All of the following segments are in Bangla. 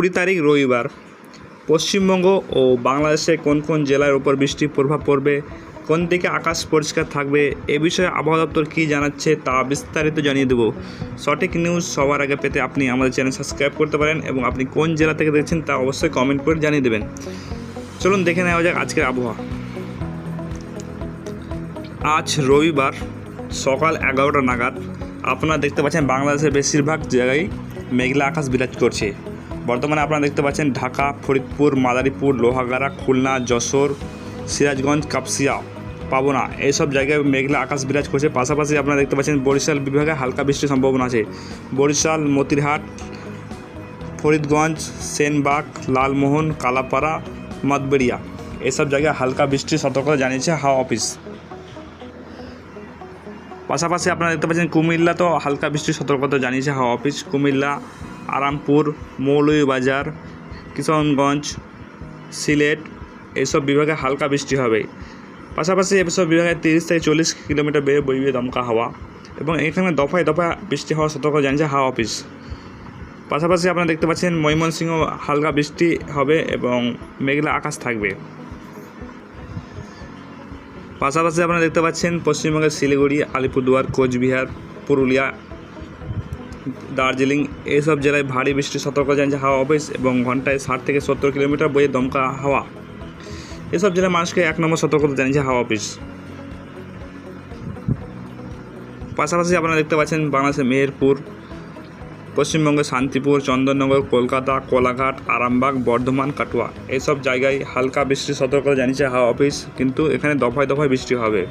কুড়ি তারিখ রবিবার পশ্চিমবঙ্গ ও বাংলাদেশে কোন কোন জেলার উপর বৃষ্টির প্রভাব পড়বে, কোন দিকে আকাশ পরিষ্কার থাকবে, এ বিষয়ে আবহাওয়া দপ্তর কী জানাচ্ছে তা বিস্তারিত জানিয়ে দেবো। সঠিক নিউজ সবার আগে পেতে আপনি আমাদের চ্যানেল সাবস্ক্রাইব করতে পারেন এবং আপনি কোন জেলা থেকে দেখছেন তা অবশ্যই কমেন্ট করে জানিয়ে দেবেন। চলুন দেখে নেওয়া যাক আজকের আবহাওয়া। আজ রবিবার সকাল এগারোটা নাগাদ আপনারা দেখতে পাচ্ছেন বাংলাদেশের বেশিরভাগ জায়গায় মেঘলা আকাশ বিরাজ করছে। বর্তমানে আপনারা দেখতে পাচ্ছেন ঢাকা, ফরিদপুর, মাদারীপুর, লোহাগাড়া, খুলনা, যশোর, সিরাজগঞ্জ, কাপসিয়া, পাবনা, এইসব জায়গায় মেঘলা আকাশ বিরাজ করছে। পাশাপাশি আপনারা দেখতে পাচ্ছেন বরিশাল বিভাগে হালকা বৃষ্টির সম্ভাবনা আছে। বরিশাল, মতিরহাট, ফরিদগঞ্জ, সেনবাগ, লালমোহন, কালাপাড়া, মতবেড়িয়া, এসব জায়গায় হালকা বৃষ্টির সতর্কতা জানিয়েছে হাওয়া অফিস। পাশাপাশি আপনারা দেখতে পাচ্ছেন কুমিল্লা তো হালকা বৃষ্টির সতর্কতা জানিয়েছে হাওয়া অফিস। কুমিল্লা আরামপুর, মৌলভীবাজার কিশনগঞ্জ সিলেট এইসব বিভাগে হালকা বৃষ্টি হবে। পাশাপাশি এসব বিভাগে তিরিশ থেকে চল্লিশ কিলোমিটার বেয়ে বইবে দমকা হাওয়া এবং এখানে দফায় দফায় বৃষ্টি হওয়ার সতর্ক জানিয়েছে হাওয়া অফিস। পাশাপাশি আপনারা দেখতে পাচ্ছেন ময়মনসিংহ হালকা বৃষ্টি হবে এবং মেঘলা আকাশ থাকবে। পাশাপাশি আপনারা দেখতে পাচ্ছেন পশ্চিমবঙ্গের শিলিগুড়ি, আলিপুরদুয়ার, কোচবিহার, পুরুলিয়া দার্জিলিং এইসব জেলায় ভারী বৃষ্টির সতর্ক জানিয়েছে হাওয়া অফিস এবং ঘন্টায় ষাট থেকে সত্তর কিলোমিটার বয়ে দমকা হাওয়া। এসব জেলার মানুষকে এক নম্বর সতর্কতা জানিয়েছে হাওয়া অফিস। পাশাপাশি আপনারা দেখতে পাচ্ছেন বাংলাদেশের মেহেরপুর, পশ্চিমবঙ্গের শান্তিপুর, চন্দননগর, কলকাতা, কোলাঘাট, আরামবাগ, বর্ধমান, কাটুয়া। এইসব জায়গায় হালকা বৃষ্টির সতর্কতা জানিয়েছে হাওয়া অফিস, কিন্তু এখানে দফায় দফায় বৃষ্টি হবে।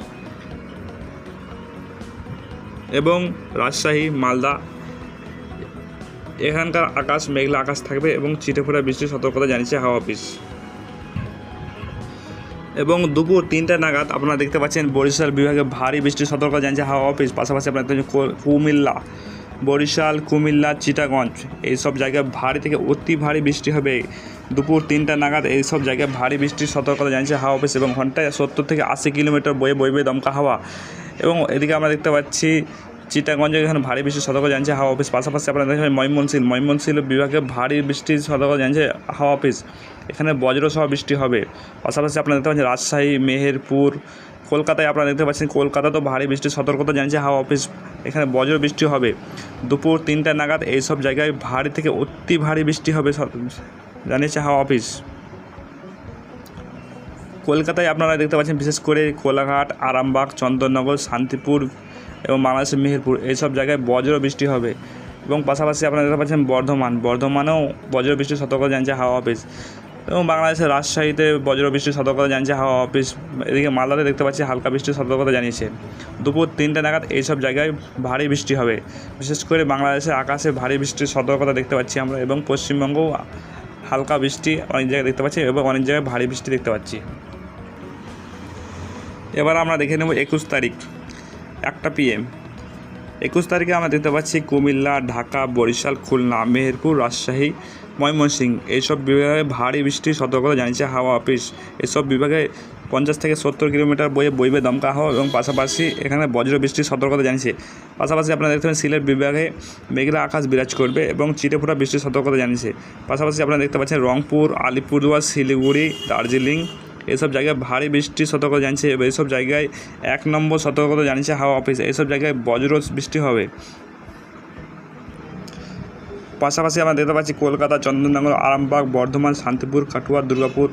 এবং রাজশাহী, মালদা এখানকার আকাশ মেঘলা আকাশ থাকবে এবং চিটেফোঁটা বৃষ্টির সতর্কতা জানিয়েছে হাওয়া অফিস। এবং দুপুর তিনটা নাগাদ আপনারা দেখতে পাচ্ছেন বরিশাল বিভাগে ভারী বৃষ্টির সতর্কতা জানিয়েছে হাওয়া অফিস। পাশাপাশি আপনারা কুমিল্লা, বরিশাল, কুমিল্লা, চিটাগঞ্জ এইসব জায়গায় ভারী থেকে অতি ভারী বৃষ্টি হবে। দুপুর তিনটা নাগাদ এইসব জায়গায় ভারী বৃষ্টির সতর্কতা জানিয়েছে হাওয়া অফিস এবং ঘন্টায় সত্তর থেকে আশি কিলোমিটার বয়ে বইবে দমকা হাওয়া। এবং এদিকে আমরা দেখতে পাচ্ছি চিটাগঞ্জে এখানে ভারী বৃষ্টির সতর্ক জানিয়েছে হাওয়া অফিস। পাশাপাশি আপনারা দেখবেন ময়মনসিংহ ময়মনসিংহ বিভাগে ভারী বৃষ্টির সতর্ক জানছে হাওয়া অফিস। এখানে বজ্রসহ বৃষ্টি হবে। পাশাপাশি আপনারা দেখতে পাচ্ছেন রাজশাহী, মেহেরপুর, কলকাতায় আপনারা দেখতে পাচ্ছেন কলকাতা তো ভারী বৃষ্টির সতর্কতা জানিয়েছে হাওয়া অফিস। এখানে বজ্র বৃষ্টি হবে। দুপুর তিনটা নাগাদ এইসব জায়গায় ভারী থেকে অতি ভারী বৃষ্টি হবে জানিয়েছে হাওয়া অফিস। কলকাতায় আপনারা দেখতে পাচ্ছেন, বিশেষ করে কোলাঘাট, আরামবাগ, চন্দননগর, শান্তিপুর এবং বাংলাদেশের মেহেরপুর, এইসব জায়গায় বজ্র বৃষ্টি হবে। এবং পাশাপাশি আপনারা দেখতে পাচ্ছেন বর্ধমান, বর্ধমানেও বজ্র বৃষ্টির সতর্কতা জানছে হাওয়া অফিস। এবং বাংলাদেশের রাজশাহীতে বজ্র বৃষ্টির সতর্কতা জানিয়েছে হাওয়া অফিস। এদিকে মালদাতে দেখতে পাচ্ছি হালকা বৃষ্টির সতর্কতা জানিয়েছে। দুপুর তিনটে নাগাদ এইসব জায়গায় ভারী বৃষ্টি হবে। বিশেষ করে বাংলাদেশের আকাশে ভারী বৃষ্টির সতর্কতা দেখতে পাচ্ছি আমরা এবং পশ্চিমবঙ্গও হালকা বৃষ্টি অনেক জায়গায় দেখতে পাচ্ছি এবং অনেক জায়গায় ভারী বৃষ্টি দেখতে পাচ্ছি। এবার আমরা দেখে নেব একুশ তারিখ, একটা পিএম একুশ তারিখে আমরা দেখতে পাচ্ছি কুমিল্লা, ঢাকা, বরিশাল, খুলনা, মেহেরপুর, রাজশাহী, ময়মনসিংহ। এইসব বিভাগে ভারী বৃষ্টির সতর্কতা জানিয়েছে হাওয়া অফিস। এসব বিভাগে পঞ্চাশ থেকে সত্তর কিলোমিটার বইয়ে বইবে দমকা হাওয়া এবং পাশাপাশি এখানে বজ্র বৃষ্টির সতর্কতা জানিয়েছে। পাশাপাশি আপনারা দেখতে পাচ্ছেন সিলেট বিভাগে মেঘলা আকাশ বিরাজ করবে এবং চিটেফোঁটা বৃষ্টির সতর্কতা জানিয়েছে। পাশাপাশি আপনারা দেখতে পাচ্ছেন রংপুর, আলিপুরদুয়ার, শিলিগুড়ি, দার্জিলিং এসব জায়গায় ভারী বৃষ্টির সতর্কতা জানিয়েছে এইসব জায়গায় এক নম্বর সতর্কতা জানিয়েছে হাওয়া অফিস। এইসব জায়গায় বজ্র বৃষ্টি হবে। পাশাপাশি আমরা দেখতে পাচ্ছি কলকাতা, চন্দননগর, আরামবাগ, বর্ধমান, শান্তিপুর, কাটুয়া, দুর্গাপুর,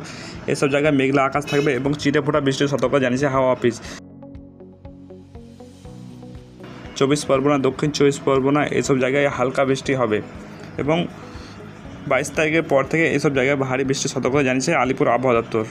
এসব জায়গায় মেঘলা আকাশ থাকবে এবং চিটেফোঁটা বৃষ্টির সতর্কতা জানিয়েছে হাওয়া অফিস। চব্বিশ পরগনা, দক্ষিণ চব্বিশ পরগনা, এসব জায়গায় হালকা বৃষ্টি হবে এবং বাইশ তারিখের পর থেকে এসব জায়গায় ভারী বৃষ্টির সতর্কতা জানিয়েছে আলিপুর আবহাওয়া দপ্তর।